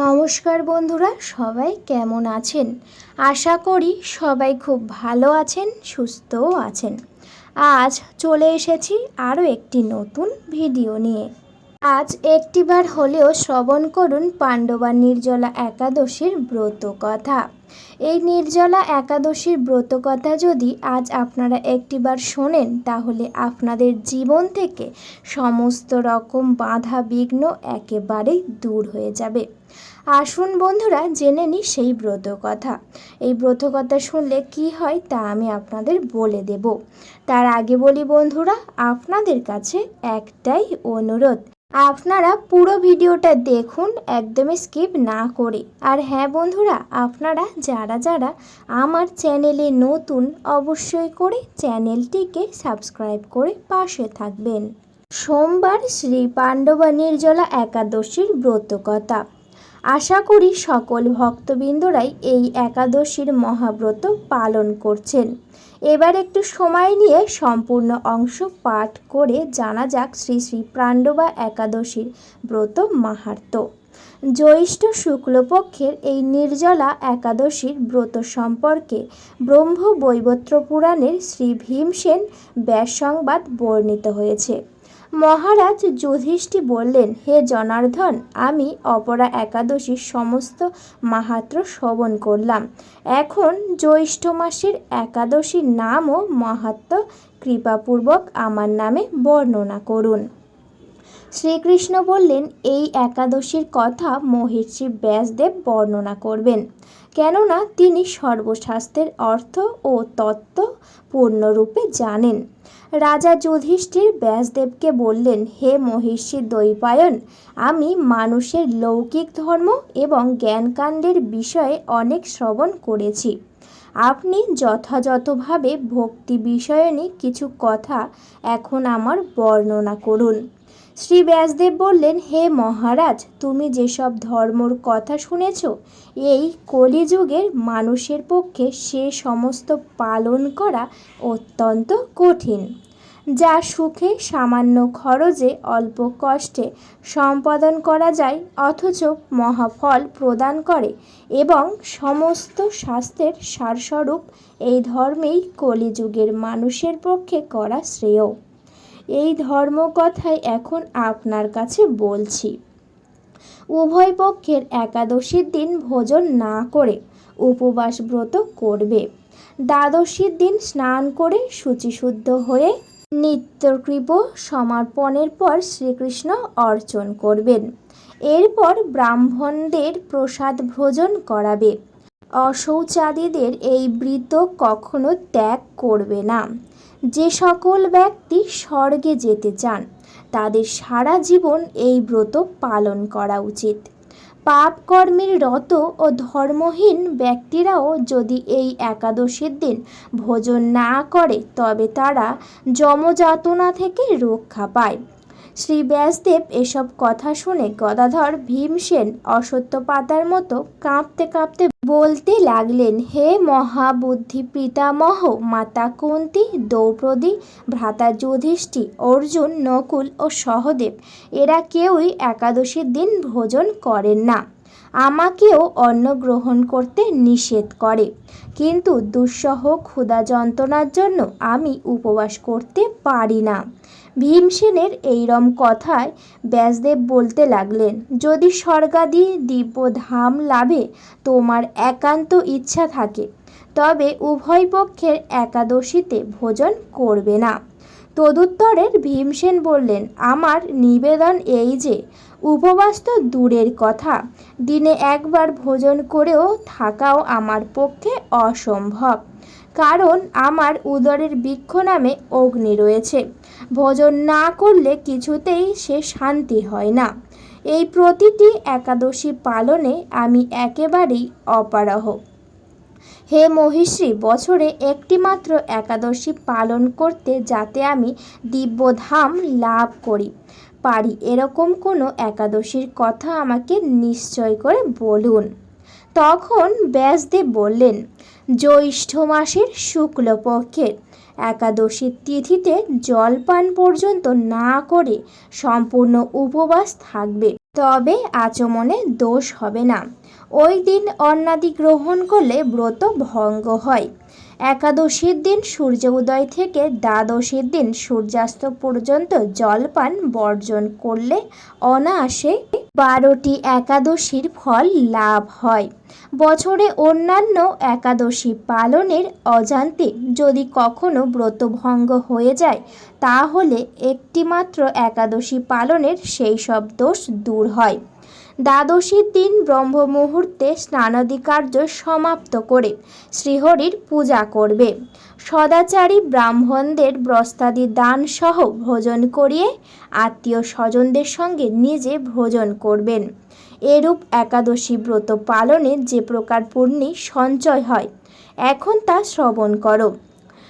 নমস্কার বন্ধুরা, সবাই কেমন আছেন? আশা করি সবাই খুব ভালো আছেন, সুস্থও আছেন। আজ চলে এসেছি আরও একটি নতুন ভিডিও নিয়ে। আজ একটিবার হলেও শ্রবণ করুন পাণ্ডবা নির্জলা একাদশীর ব্রত কথা। এই নির্জলা একাদশীর ব্রত কথা যদি আজ আপনারা একটিবার শোনেন, তাহলে আপনাদের জীবন থেকে সমস্ত রকম বাধা বিঘ্ন একেবারেই দূর হয়ে যাবে। আসুন বন্ধুরা, জেনে নিই সেই ব্রত কথা এই ব্রত কথা শুনলে কি হয় তা আমি আপনাদের বলে দেব। তার আগে বলি বন্ধুরা, আপনাদের কাছে একটাই অনুরোধ। আপনারা পুরো ভিডিওটা দেখুন, একদমই স্কিপ না করে। আর হ্যাঁ বন্ধুরা, আপনারা যারা যারা আমার চ্যানেলে নতুন, অবশ্যই করে চ্যানেলটিকে সাবস্ক্রাইব করে পাশে থাকবেন। সোমবার শ্রী পাণ্ডবা নির্জলা একাদশীর ব্রতকথা। আশা করি সকল ভক্তবৃন্দরাই এই একাদশীর মহাব্রত পালন করছেন। এবার একটু সময় নিয়ে সম্পূর্ণ অংশ পাঠ করে জানা যাক শ্রী শ্রী পাণ্ডবা একাদশীর ব্রত মাহাত্ম। জ্যৈষ্ঠ শুক্লপক্ষের এই নির্জলা একাদশীর ব্রত সম্পর্কে ব্রহ্ম বৈবত্র পুরাণের শ্রী ভীমসেন ব্যাস সংবাদ বর্ণিত হয়েছে। মহারাজ যুধিষ্ঠি বললেন, হে জনার্ধন আমি অপরা একাদশীর সমস্ত মাহাত্র শ্রবণ করলাম। এখন জ্যৈষ্ঠ মাসের একাদশীর নামও মাহাত্ম কৃপাপূর্বক আমার নামে বর্ণনা করুন। শ্রীকৃষ্ণ বললেন, এই একাদশীর কথা মহর্ষি ব্যাসদেব বর্ণনা করবেন। কেননা তিনি সর্বশাস্ত্রের অর্থ ও তত্ত্ব পূর্ণরূপে জানেন। রাজা যুধিষ্ঠির ব্যাসদেবকে বললেন, হে মহিষী দৈপায়ন আমি মানুষের লৌকিক ধর্ম এবং জ্ঞানকাণ্ডের বিষয়ে অনেক শ্রবণ করেছি। আপনি যথাযথভাবে ভক্তি বিষয়নী কিছু কথা এখন আমার বর্ণনা করুন। শ্রী ব্যাসদেব বললেন, হে মহারাজ, তুমি যেসব ধর্মর কথা শুনেছ, এই কলিযুগের মানুষের পক্ষে সে সমস্ত পালন করা অত্যন্ত কঠিন, যা সুখে সামান্য খরচে অল্প কষ্টে সম্পাদন করা যায়, অথচ মহাফল প্রদান করে এবং সমস্ত স্বাস্থ্যের সারস্বরূপ এই ধর্মেই কলিযুগের মানুষের পক্ষে করা শ্রেয়। এই ধর্মকথাই এখন আপনার কাছে বলছি। উভয় পক্ষের একাদশীর দিন ভোজন না করে উপবাস ব্রত করবে। দ্বাদশীর দিন স্নান করে শুচিশুদ্ধ হয়ে নিত্যকৃপ সমর্পণের পর শ্রীকৃষ্ণ অর্চন করবেন। এরপর ব্রাহ্মণদের প্রসাদ ভোজন করাবে। অশৌচাদীদের এই বৃত কখনো ত্যাগ করবে না। যে সকল ব্যক্তি স্বর্গে যেতে চান, তাদের সারা জীবন এই ব্রত পালন করা উচিত। পাপ কর্মের রত ও ধর্মহীন ব্যক্তিরাও যদি এই একাদশীর দিন ভোজন না করে, তবে তারা যমযাতনা থেকে রক্ষা পায়। শ্রী ব্যাসদেব এসব কথা শুনে গদাধর ভীমসেন অসত্য পাতার মতো কাঁপতে কাঁপতে বলতে লাগলেন, হে মহাবুদ্ধি পিতামহ, মাতা কুন্তি, দ্রৌপদী, ভ্রাতা যুধিষ্ঠি, অর্জুন, নকুল ও সহদেব, এরা কেউই একাদশীর দিন ভোজন করেন না। আমাকেও অন্ন গ্রহণ করতে নিষেধ করে। কিন্তু দুঃসহ ক্ষুধা যন্ত্রণার জন্য আমি উপবাস করতে পারি না। ভীমসেনের এইরম কথায় ব্যাসদেব বলতে লাগলেন, যদি স্বর্গাদি দিব্য ধাম লাভে তোমার একান্ত ইচ্ছা থাকে, তবে উভয় পক্ষের একাদশীতে ভোজন করবে না। তদুত্তরের ভীমসেন বললেন, আমার নিবেদন এই যে, উপবাস তো দূরের কথা, দিনে একবার ভোজন করেও থাকাও আমার পক্ষে অসম্ভব। কারণ আমার উদরের বৃক্ষ নামে অগ্নি রয়েছে। ভোজন না করলে কিছুতেই সে শান্তি হয় না। এই প্রতিটি একাদশী পালনে আমি একেবারেই অপারহ। হে মহিষী, বছরে একটি মাত্র একাদশী পালন করতে যাতে আমি দিব্যধাম লাভ করি, পারি এরকম কোনো একাদশীর কথা আমাকে নিশ্চয় করে বলুন। তখন ব্যাসদেব বললেন, জ্যৈষ্ঠ মাসের শুক্লপক্ষের একাদশীর তিথিতে জলপান পর্যন্ত না করে সম্পূর্ণ উপবাস থাকবে। তবে আচমনে দোষ হবে না। ওই দিন অন্নাদি গ্রহণ করলে ব্রত ভঙ্গ হয়। একাদশীর দিন সূর্য উদয় থেকে দ্বাদশীর দিন সূর্যাস্ত পর্যন্ত জলপান বর্জন করলে অনায়াসে বারোটি একাদশীর ফল লাভ হয়। বছরে অন্যান্য একাদশী পালনের অজান্তে যদি কখনো ব্রতভঙ্গ হয়ে যায়, তাহলে একটিমাত্র একাদশী পালনের সেই সব দোষ দূর হয়। দ্বাদশীর দিন ব্রহ্ম মুহূর্তে স্নানাদি কার্য সমাপ্ত করে শ্রীহরির পূজা করবে। সদাচারী ব্রাহ্মণদের ব্রস্তাদি দান সহ ভোজন করিয়ে আত্মীয় স্বজনদের সঙ্গে নিজে ভোজন করবেন। এরূপ একাদশী ব্রত পালনে যে প্রকার পুণ্যি সঞ্চয় হয়, এখন তা শ্রবণ করো।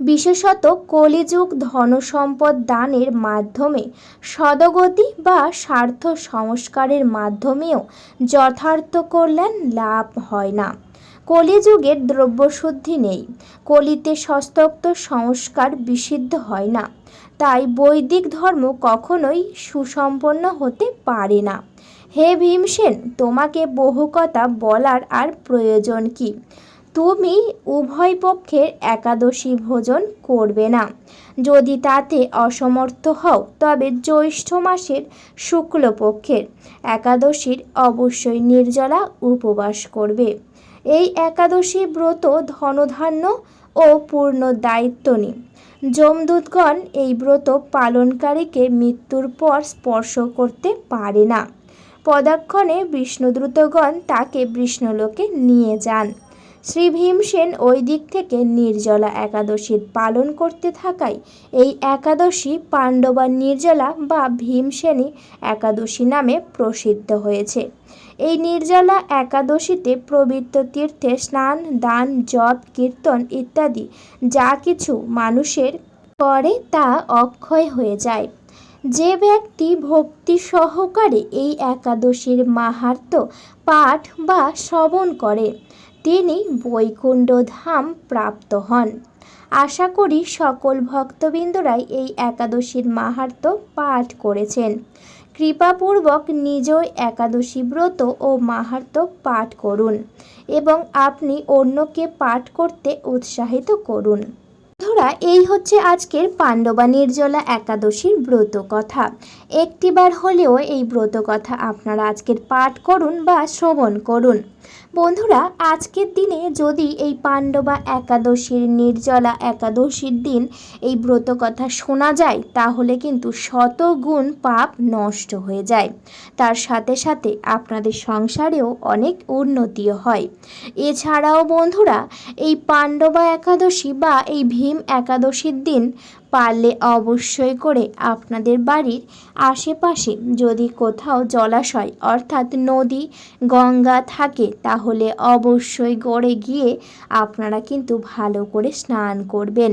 বিশেষত কলিযুগ ধনসম্পদ দানের মাধ্যমে, সদগতি বা স্বার্থ সংস্কারের মাধ্যমেও যথার্থ কল্যাণ লাভ হয় না। কলিযুগের দ্রব্যশুদ্ধি নেই, কলিতে সস্তক্ত সংস্কার বিশুদ্ধ হয় না, তাই বৈদিক ধর্ম কখনোই সুসম্পন্ন হতে পারে না। হে ভীমসেন, তোমাকে বহু কথা বলার আর প্রয়োজন কি? তুমি উভয় পক্ষের একাদশী ভোজন করবে না। যদি তাতে অসমর্থ হও, তবে জ্যৈষ্ঠ মাসের শুক্লপক্ষের একাদশীর অবশ্যই নির্জলা উপবাস করবে। এই একাদশী ব্রত ধনধান্য ও পূর্ণ দায়িত্ব নিই যমদূতগণ এই ব্রত পালনকারীকে মৃত্যুর পর স্পর্শ করতে পারে না। পদাক্ষণে বিষ্ণুদ্রুতগণ তাকে বিষ্ণুলোকে নিয়ে যান। শ্রী ভীমসেন ওই দিক থেকে নির্জলা একাদশীর পালন করতে থাকায় এই একাদশী পাণ্ডবা নির্জলা বা ভীমসেনী একাদশী নামে প্রসিদ্ধ হয়েছে। এই নির্জলা একাদশীতে পবিত্র তীর্থে স্নান, দান, জপ, কীর্তন ইত্যাদি যা কিছু মানুষের করে তা অক্ষয় হয়ে যায়। যে ব্যক্তি ভক্তি সহকারে এই একাদশীর মাহাত্ম পাঠ বা শ্রবণ করে তিনি বৈকুণ্ঠ ধাম প্রাপ্ত হন। আশা করি সকল ভক্তবৃন্দরাই এই একাদশীর মাহাত্ম পাঠ করেছেন। কৃপাপূর্বক নিজই একাদশী ব্রত ও মাহাত্ম পাঠ করুন এবং আপনি অন্যকে পাঠ করতে উৎসাহিত করুন। বন্ধুরা, এই হচ্ছে আজকের পাণ্ডবা নির্জলা একাদশীর ব্রত কথা। একটিবার হলেও এই ব্রত কথা আপনারা আজকের পাঠ করুন বা শ্রবণ করুন। বন্ধুরা, আজকের দিনে যদি এই পাণ্ডবা একাদশীর নির্জলা একাদশীর দিন এই ব্রত কথা শোনা যায়, তাহলে কিন্তু শত গুণ পাপ নষ্ট হয়ে যায়। তার সাথে সাথে আপনাদের সংসারেও অনেক উন্নতিও হয়। এছাড়াও বন্ধুরা, এই পাণ্ডবা একাদশী বা এই ভীম একাদশীর দিন পারলে অবশ্যই করে আপনাদের বাড়ির আশেপাশে যদি কোথাও জলাশয় অর্থাৎ নদী, গঙ্গা থাকে তাহলে অবশ্যই গড়ে গিয়ে আপনারা কিন্তু ভালো করে স্নান করবেন।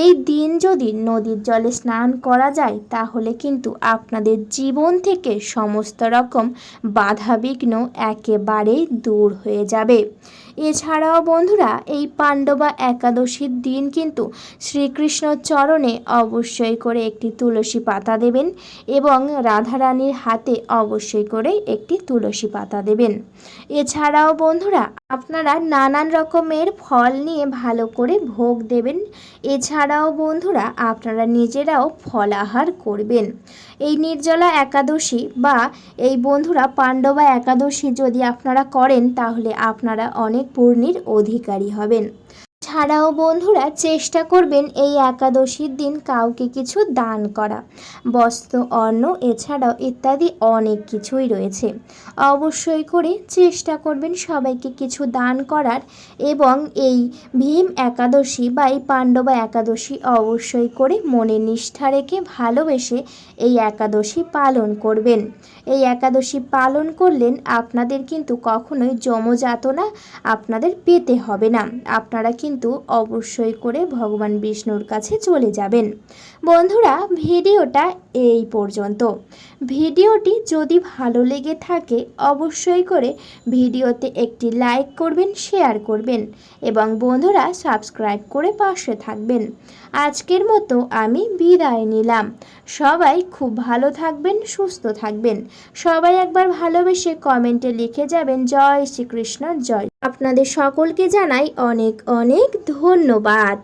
এই দিন যদি নদীর জলে স্নান করা যায় তাহলে কিন্তু আপনাদের জীবন থেকে সমস্ত রকম বাধাবিঘ্ন একেবারেই দূর হয়ে যাবে। এছাড়াও বন্ধুরা, এই পাণ্ডবা একাদশীর দিন কিন্তু শ্রীকৃষ্ণ চরণে অবশ্যই করে একটি তুলসী পাতা দেবেন এবং রাধারানীর হাতে অবশ্যই করে একটি তুলসী পাতা দেবেন। এছাড়াও বন্ধুরা, আপনারা নানান রকমের ফল নিয়ে ভালো করে ভোগ দেবেন। এছাড়াও বন্ধুরা, আপনারা নিজেরাও ফলাহার করবেন। এই নির্জলা একাদশী বা এই বন্ধুরা পাণ্ডবা একাদশী যদি আপনারা করেন, তাহলে আপনারা অনেক পূর্ণির অধিকারী হবেন। এছাড়াও বন্ধুরা চেষ্টা করবেন এই একাদশীর দিন কাউকে কিছু দান করা। বস্ত্র, অন্ন, এছাড়াও ইত্যাদি অনেক কিছুই রয়েছে। অবশ্যই করে চেষ্টা করবেন সবাইকে কিছু দান করার এবং এই ভীম একাদশী বা এই পাণ্ডবা একাদশী অবশ্যই করে মনে নিষ্ঠা রেখে ভালোবেসে এই একাদশী পালন করবেন। এই একাদশী পালন করলেন আপনাদের কিন্তু কখনোই যমযাতনা আপনাদের পেতে হবে না। আপনারা কিন্তু অবশ্যই করে ভগবান বিষ্ণুর কাছে চলে যাবেন। বন্ধুরা, ভিডিওটা এই পর্যন্ত। ভিডিওটি যদি ভালো লেগে থাকে, অবশ্যই করে ভিডিওতে একটি লাইক করবেন, শেয়ার করবেন এবং বন্ধুরা, সাবস্ক্রাইব করে পাশে থাকবেন। আজকের মতো আমি বিদায় নিলাম। সবাই খুব ভালো থাকবেন, সুস্থ থাকবেন। সবাই একবার ভালোবেসে কমেন্টে লিখে যাবেন, জয় শ্রীকৃষ্ণ, জয়। আপনাদের সকলকে জানাই অনেক অনেক ধন্যবাদ।